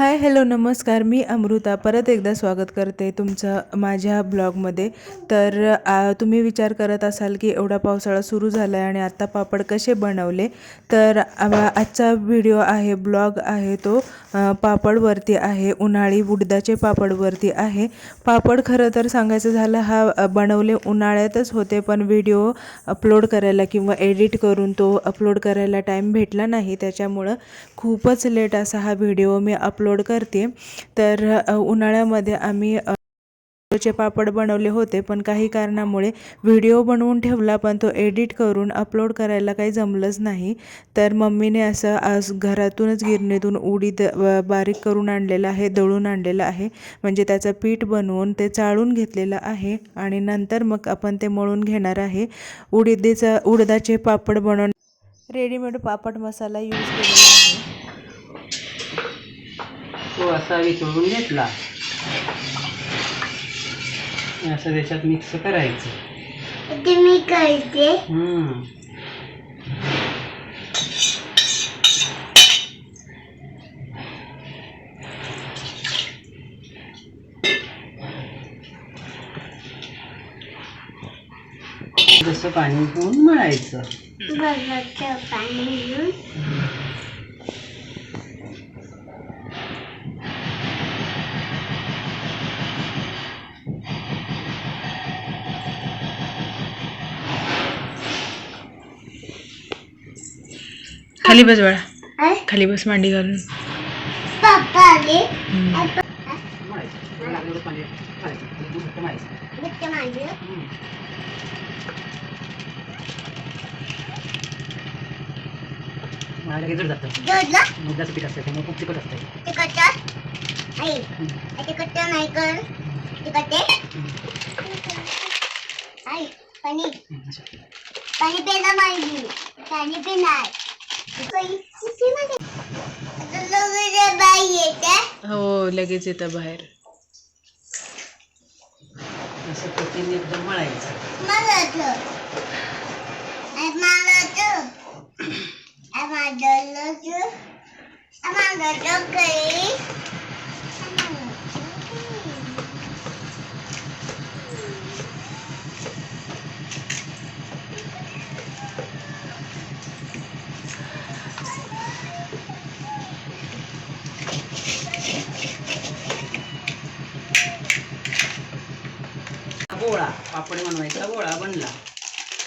Hi hello नमस्कार. मी अमृता. परत एकदा स्वागत करते तुमचं माझ्या ब्लॉगमध्ये. तर आ, तुम्ही विचार करत असाल की एवढा पावसाळा सुरू झाला आहे आणि आत्ता पापड कसे बनवले? तर आजचा व्हिडिओ आहे ब्लॉग आहे तो पापडवरती आहे. उन्हाळी उडदाचे पापडवरती आहे. पापड खरं तर सांगायचं झालं हा बनवले उन्हाळ्यातच होते पण व्हिडिओ अपलोड करायला किंवा एडिट करून तो अपलोड करायला टाईम भेटला नाही. त्याच्यामुळं खूपच लेट असा हा व्हिडिओ मी अपलोड अपलोड करते. तर उन्हाळ्यामध्ये आम्ही चे पापड बनवले होते पण काही कारणामुळे व्हिडिओ बनवून ठेवला पण तो एडिट करून अपलोड करायला काही जमलंच नाही. तर मम्मीने असं आज घरातूनच गिरणीतून उडीद बारीक करून आणलेलं आहे दळून आणलेलं आहे. म्हणजे त्याचं पीठ बनवून ते चाळून घेतलेलं आहे आणि नंतर मग आपण ते मळून घेणार आहे. उडीदीचं उडदाचे पापड बनवून रेडीमेड पापड मसाला यूज केलेला आहे. तो असा वितळून घेतला. असं त्याच्यात मिक्स करायचं. ते मी करते. हम्म. जसं पाणी घेऊन मळायचं. पाणी घेऊन खाली बस बाळा. खाली बस मांडी घालून. पीठ असतं त्यामुळे खूप तिखट असतं नाही कर. पाणी. पाणी प्यायला पाणी पिणार हो लगेच येतं बाहेर. असं पद्धतीने एकदम मळायचं मला तर मला तर आम्हाला तर आम्हाला तर काही गोळा पापड बनवायचा गोळा बनला.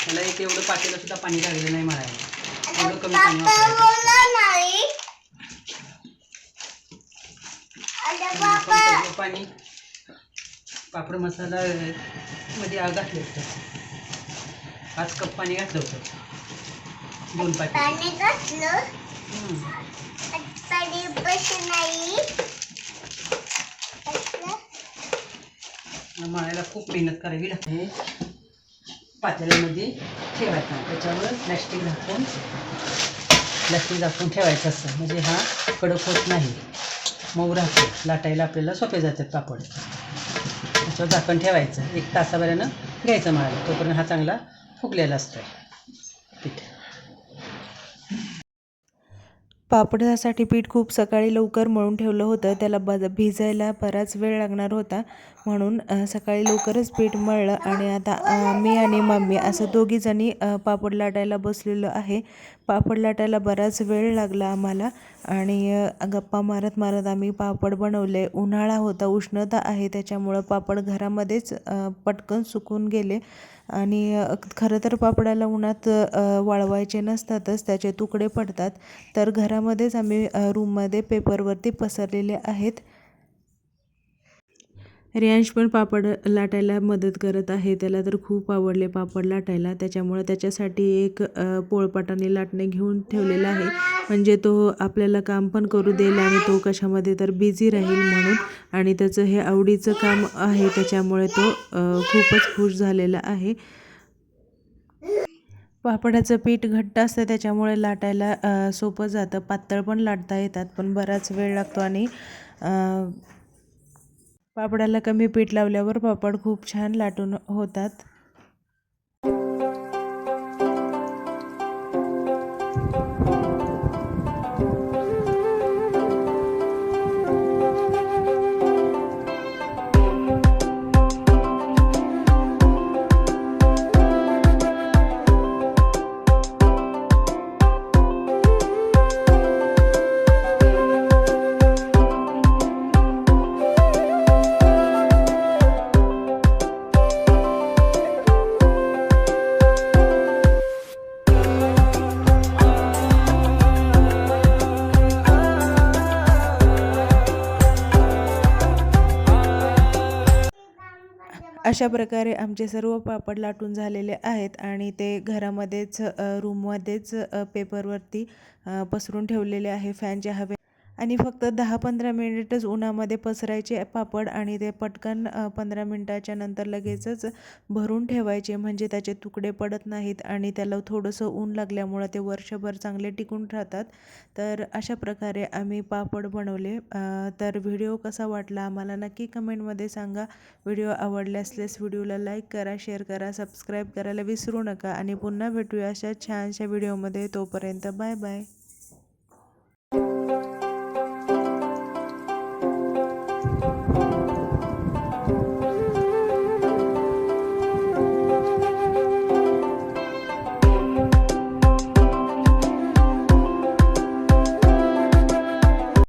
त्याला एक एवढं पातेलं सुद्धा पाणी लागलेलं नाही मळायला एवढं कमी पाणी वापरायचं. पाणी पापड मसाला मध्ये घातले होतं. पाच कप पाणी घातलं होतं. दोन पाणी घातलं. मळायला खूप मेहनत करावी लागते. पातेल्यामध्ये ठेवायचा. त्याच्यावर प्लॅस्टिक झाकून प्लॅस्टिक झाकून ठेवायचं असतं म्हणजे हा कडक होत नाही. मऊ राहतो. लाटायला आपल्याला सोपे जातात पापड त्याच्यावर झाकण ठेवायचं. एक तासाभरानं घ्यायचं मळायला. तोपर्यंत हा चांगला फुगलेला असतो पीठ. पापडासाठी पीठ खूप सकाळी लवकर मळून ठेवलं होतं. त्याला बज भिजायला बराच वेळ लागणार होता. म्हणून सकाळी लवकरच पीठ मळलं आणि आता मी आणि मम्मी असं दोघीजणी पापड लाटायला बसलेलो आहे. पापड लाटायला बराच वेळ लागला आम्हाला. आणि गप्पा मारत मारत आम्ही पापड बनवले. उन्हाळा होता उष्णता आहे त्याच्यामुळं पापड घरामध्येच पटकन सुकून गेले. आणि खरं तर पापडाला उन्हात वाळवायचे नसतातच त्याचे तुकडे पडतात. तर घरामध्येच आम्ही रूममध्ये पेपरवरती पसरलेले आहेत. रियांश पण पापड लाटायला मदत करत आहे. त्याला तर खूप आवडले पापड लाटायला. त्याच्यामुळे त्याच्यासाठी एक पोळपाटाने लाटणे घेऊन ठेवलेला आहे. म्हणजे तो आपल्याला काम पण करू देईल आणि तो कशामध्ये तर बिझी राहील म्हणून. आणि त्याचं हे आवडीचं काम आहे. त्याच्यामुळे तो खूपच खुश झालेला आहे. पापडाचं पीठ घट्ट असतं. त्याच्यामुळे लाटायला सोपं जातं. पातळ पण लाटता येतात पण बराच वेळ लागतो आणि पापडाला कमी पीठ लावल्यावर पापड खूप छान लाटून होतात. अशा प्रकारे आमचे सर्व पापड लाटून झालेले आहेत आणि ते घरामध्येच अ, रूममध्येच अ, पेपरवरती पसरून ठेवलेले आहे. फॅनच्या हवे आणि फक्त दहा पंधरा मिनिटच उन्हामध्ये पसरायचे पापड आणि ते पटकन पंधरा मिनटाच्या नंतर लगेचच भरून ठेवायचे. म्हणजे त्याचे तुकडे पडत नाहीत आणि त्याला थोडंसं ऊन लागल्यामुळं ते वर्षभर चांगले टिकून राहतात. तर अशा प्रकारे आम्ही पापड बनवले. तर व्हिडिओ कसा वाटला आम्हाला नक्की कमेंटमध्ये सांगा. व्हिडिओ आवडले असल्यास व्हिडिओला लाईक करा शेअर करा सबस्क्राईब करायला विसरू नका. आणि पुन्हा भेटूया अशा छानशा व्हिडिओमध्ये. तोपर्यंत बाय बाय.